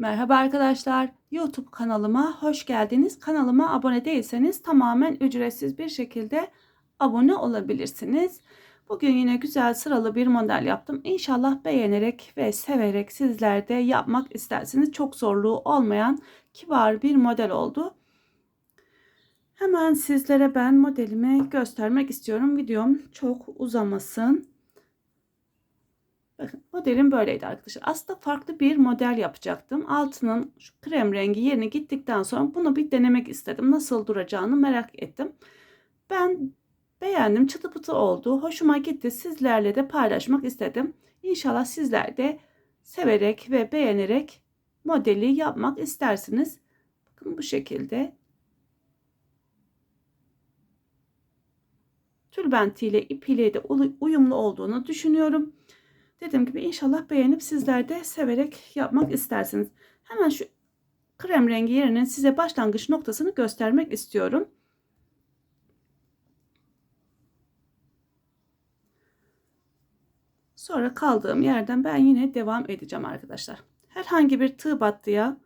Merhaba arkadaşlar. YouTube kanalıma hoş geldiniz. Kanalıma abone değilseniz tamamen ücretsiz bir şekilde abone olabilirsiniz. Bugün yine güzel sıralı bir model yaptım. İnşallah beğenerek ve severek sizler de yapmak istersiniz. Çok zorluğu olmayan kibar bir model oldu. Hemen sizlere ben modelimi göstermek istiyorum. Videom çok uzamasın. Bakın modelim böyleydi arkadaşlar. Aslında farklı bir model yapacaktım. Altının şu krem rengi yerine gittikten sonra bunu bir denemek istedim. Nasıl duracağını merak ettim. Ben beğendim. Çıtı pıtı oldu. Hoşuma gitti. Sizlerle de paylaşmak istedim. İnşallah sizler de severek ve beğenerek modeli yapmak istersiniz. Bakın bu şekilde. Tülbentiyle ipiyle de uyumlu olduğunu düşünüyorum. Dediğim gibi inşallah beğenip sizler de severek yapmak istersiniz. Hemen şu krem rengi yerinin size başlangıç noktasını göstermek istiyorum. Sonra kaldığım yerden ben yine devam edeceğim arkadaşlar. Herhangi bir tığ battıya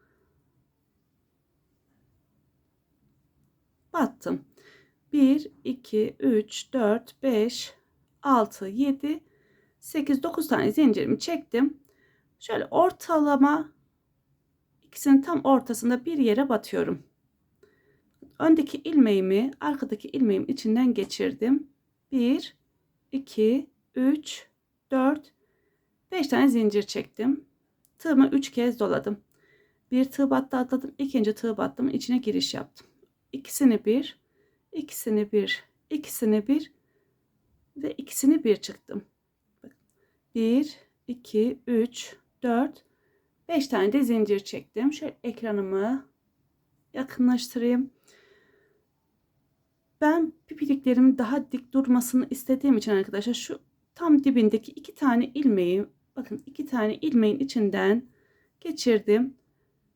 battım. 1, 2, 3, 4, 5, 6, 7, 8-9 tane zincirimi çektim. Şöyle ortalama ikisinin tam ortasında bir yere batıyorum. Öndeki ilmeğimi arkadaki ilmeğim içinden geçirdim. 1 2 3 4 5 tane zincir çektim. Tığımı 3 kez doladım. Bir tığ battı atladım. ikinci tığ battım. içine giriş yaptım. İkisini bir, ikisini bir, ikisini bir ve ikisini bir çıktım. 1, 2, 3, 4, 5 tane de zincir çektim. Şöyle ekranımı yakınlaştırayım. Ben pipiliklerimin daha dik durmasını istediğim için arkadaşlar şu tam dibindeki iki tane ilmeği bakın iki tane ilmeğin içinden geçirdim.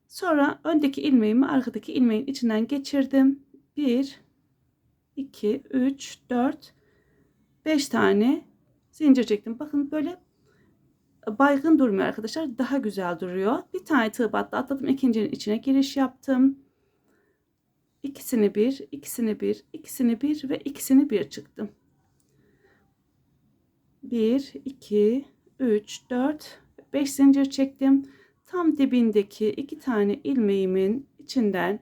Sonra öndeki ilmeğimi arkadaki ilmeğin içinden geçirdim. 1 2 3 4 5 tane zincir çektim. Bakın böyle baygın durmuyor arkadaşlar. Daha güzel duruyor. Bir tane tığ battı atladım. ikincinin içine giriş yaptım. İkisini bir, ikisini bir, ikisini bir ve ikisini bir çıktım. 1, 2, 3, 4, 5 zincir çektim. Tam dibindeki iki tane ilmeğimin içinden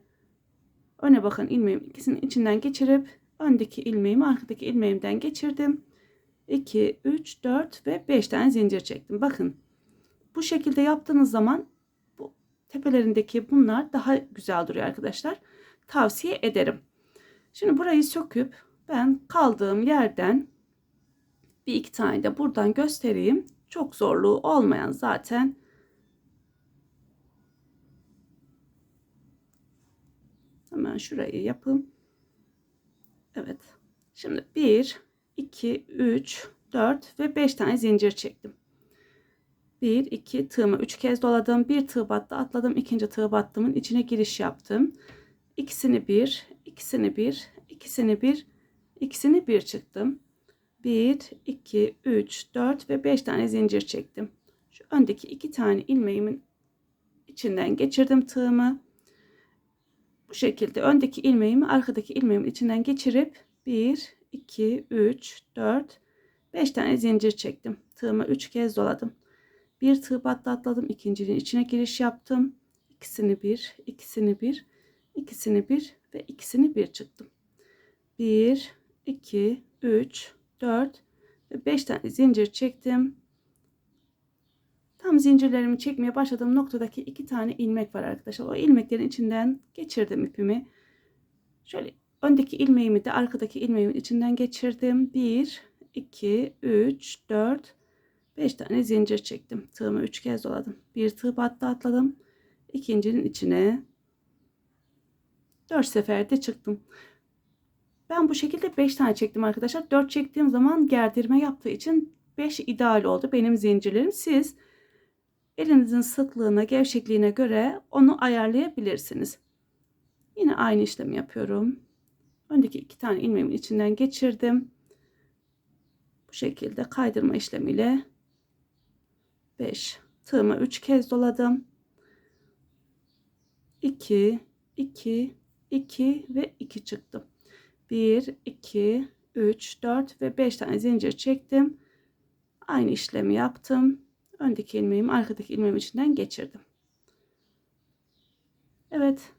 öne bakan ilmeğim ikisinin içinden geçirip öndeki ilmeğimi arkadaki ilmeğimden geçirdim. 2, 3, 4 ve 5 tane zincir çektim. Bakın bu şekilde yaptığınız zaman bu tepelerindeki bunlar daha güzel duruyor arkadaşlar. Tavsiye ederim. Şimdi burayı söküp ben kaldığım yerden bir iki tane de buradan göstereyim. Çok zorluğu olmayan zaten hemen şurayı yapın. Evet. Şimdi bir 2, 3, 4 ve 5 tane zincir çektim. 1, 2 tığımı 3 kez doladım. Bir tığ battı atladım. ikinci tığ battımın içine giriş yaptım. İkisini bir, ikisini bir, ikisini bir, ikisini bir çıktım. 1, 2, 3, 4 ve 5 tane zincir çektim. Şu öndeki iki tane ilmeğimin içinden geçirdim tığımı. Bu şekilde öndeki ilmeğimi arkadaki ilmeğimin içinden geçirip 1, 2, 3, 4, 5 tane zincir çektim. Tığımı 3 kez doladım. Bir tığ battı atladım. İkincinin içine giriş yaptım. İkisini bir, ikisini bir, ikisini bir ve ikisini bir çıktım. 1, 2, 3, 4 ve 5 tane zincir çektim. Tam zincirlerimi çekmeye başladığım noktadaki iki tane ilmek var arkadaşlar. O ilmeklerin içinden geçirdim ipimi. Şöyle Öndeki ilmeğimi de arkadaki ilmeğimin içinden geçirdim. 1, 2, 3, 4, 5 tane zincir çektim. Tığımı 3 kez doladım. Bir tığ battı atladım. İkincinin içine 4 seferde çıktım. Ben bu şekilde 5 tane çektim arkadaşlar. 4 çektiğim zaman gerdirme yaptığı için 5 ideal oldu benim zincirlerim. Siz elinizin sıklığına, gevşekliğine göre onu ayarlayabilirsiniz. Yine aynı işlemi yapıyorum. Öndeki iki tane ilmeğimin içinden geçirdim. Bu şekilde kaydırma işlemiyle 5 tığımı 3 kez doladım. 2 2 2 ve 2 çıktım. 1 2 3 4 ve 5 tane zincir çektim. Aynı işlemi yaptım. Öndeki ilmeğimi arkadaki ilmeğim içinden geçirdim. Evet.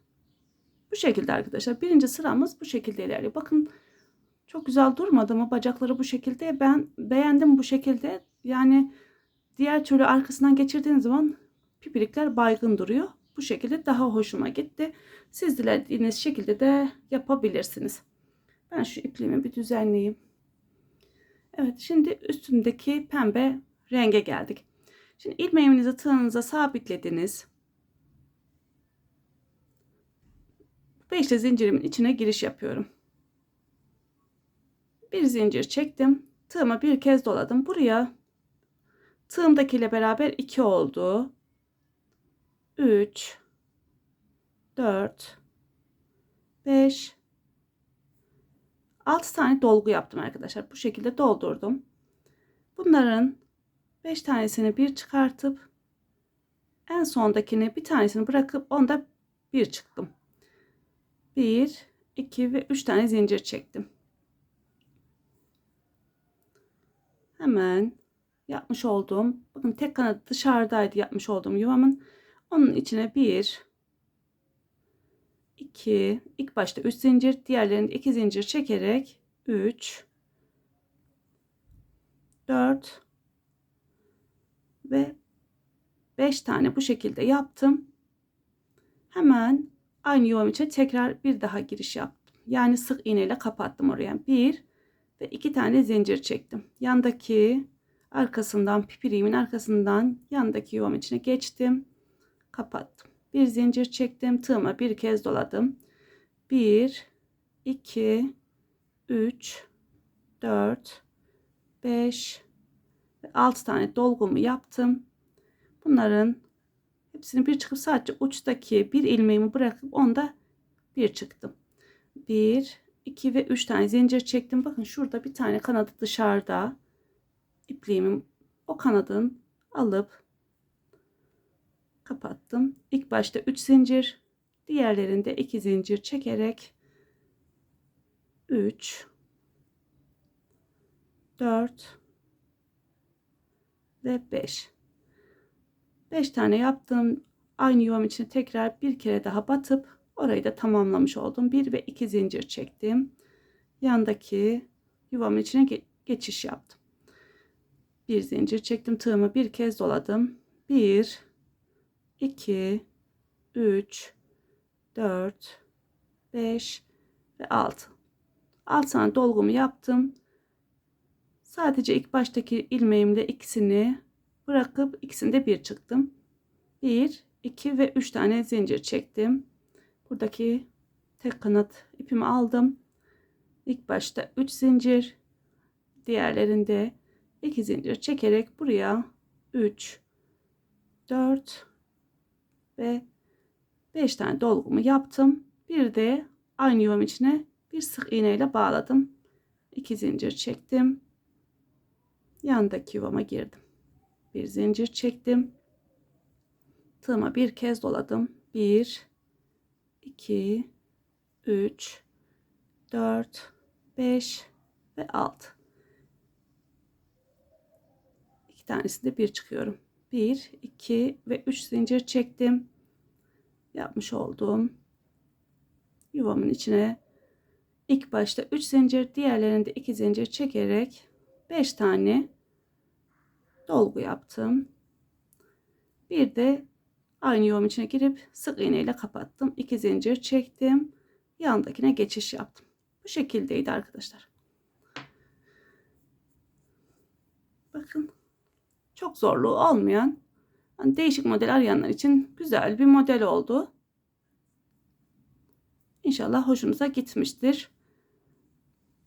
Bu şekilde arkadaşlar. Birinci sıramız bu şekilde ilerliyor. Bakın çok güzel durmadı mı? Bacakları bu şekilde. Ben beğendim bu şekilde. Yani diğer türlü arkasından geçirdiğiniz zaman pipirikler baygın duruyor. Bu şekilde daha hoşuma gitti. Siz dilediğiniz şekilde de yapabilirsiniz. Ben şu ipliğimi bir düzenleyeyim. Evet şimdi üstündeki pembe renge geldik. Şimdi ilmeğinizi tığınıza sabitlediniz. Beşli zincirimin içine giriş yapıyorum. Bir zincir çektim. Tığımı bir kez doladım. Buraya tığımdakiyle beraber 2 oldu. 3 4 5 6 tane dolgu yaptım arkadaşlar. Bu şekilde doldurdum. Bunların 5 tanesini bir çıkartıp en sondakini bir tanesini bırakıp onda bir çıktım. 1 2 ve 3 tane zincir çektim. Hemen yapmış olduğum bakın tek kanadı dışarıdaydı yapmış olduğum yuvamın onun içine bir 2 ilk başta 3 zincir diğerlerinde 2 zincir çekerek 3 4 ve 5 tane bu şekilde yaptım. Hemen aynı yuvam içine tekrar bir daha giriş yaptım. Yani sık iğneyle kapattım oraya. 1 ve 2 tane zincir çektim. Yandaki arkasından pipiriğimin arkasından yandaki yuvam içine geçtim. Kapattım bir zincir çektim tığıma bir kez doladım 1 2 3 4 5 ve 6 tane dolgumu yaptım bunların hepsini bir çıkıp sadece uçtaki bir ilmeğimi bırakıp onda bir çıktım. 1 2 ve 3 tane zincir çektim. Bakın şurada bir tane kanadı dışarıda. İpliğimin o kanadın alıp kapattım. İlk başta 3 zincir, diğerlerinde 2 zincir çekerek 3 4 ve 5 5 tane yaptım. Aynı yuvam içine tekrar bir kere daha batıp orayı da tamamlamış oldum. 1 ve 2 zincir çektim. Yandaki yuvam içine geçiş yaptım. Bir zincir çektim. Tığımı bir kez doladım. 1 2, 3, 4, 5 ve 6. 6 tane dolgumu yaptım. Sadece ilk baştaki ilmeğimle ikisini bırakıp ikisinde bir çıktım. 1, 2 ve 3 tane zincir çektim. Buradaki tek kanat ipimi aldım. İlk başta 3 zincir, diğerlerinde 2 zincir çekerek buraya 3, 4, ve 5 tane dolgumu yaptım. Bir de aynı yuvam içine bir sık iğne ile bağladım. 2 zincir çektim. Yandaki yuvama girdim. Bir zincir çektim. Tığıma bir kez doladım. 1 2 3 4 5 ve 6. İki tanesinde bir çıkıyorum. 1 2 ve 3 zincir çektim yapmış olduğum yuvamın içine ilk başta 3 zincir diğerlerinde 2 zincir çekerek 5 tane dolgu yaptım. Bir de aynı yuvam içine girip sık iğne ile kapattım. 2 zincir çektim. Yandakine geçiş yaptım. Bu şekildeydi arkadaşlar. Bakın çok zorluğu olmayan hani değişik model arayanlar için güzel bir model oldu. İnşallah hoşunuza gitmiştir.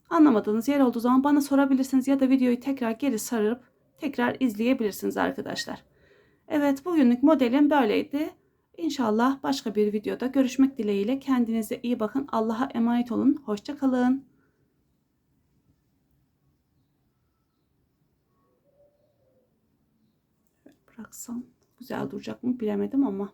Anlamadığınız yer olduğu zaman bana sorabilirsiniz ya da videoyu tekrar geri sarıp tekrar izleyebilirsiniz arkadaşlar. Evet bugünlük modelim böyleydi. İnşallah başka bir videoda görüşmek dileğiyle kendinize iyi bakın. Allah'a emanet olun. Hoşçakalın. bıraksam güzel duracak mı bilemedim ama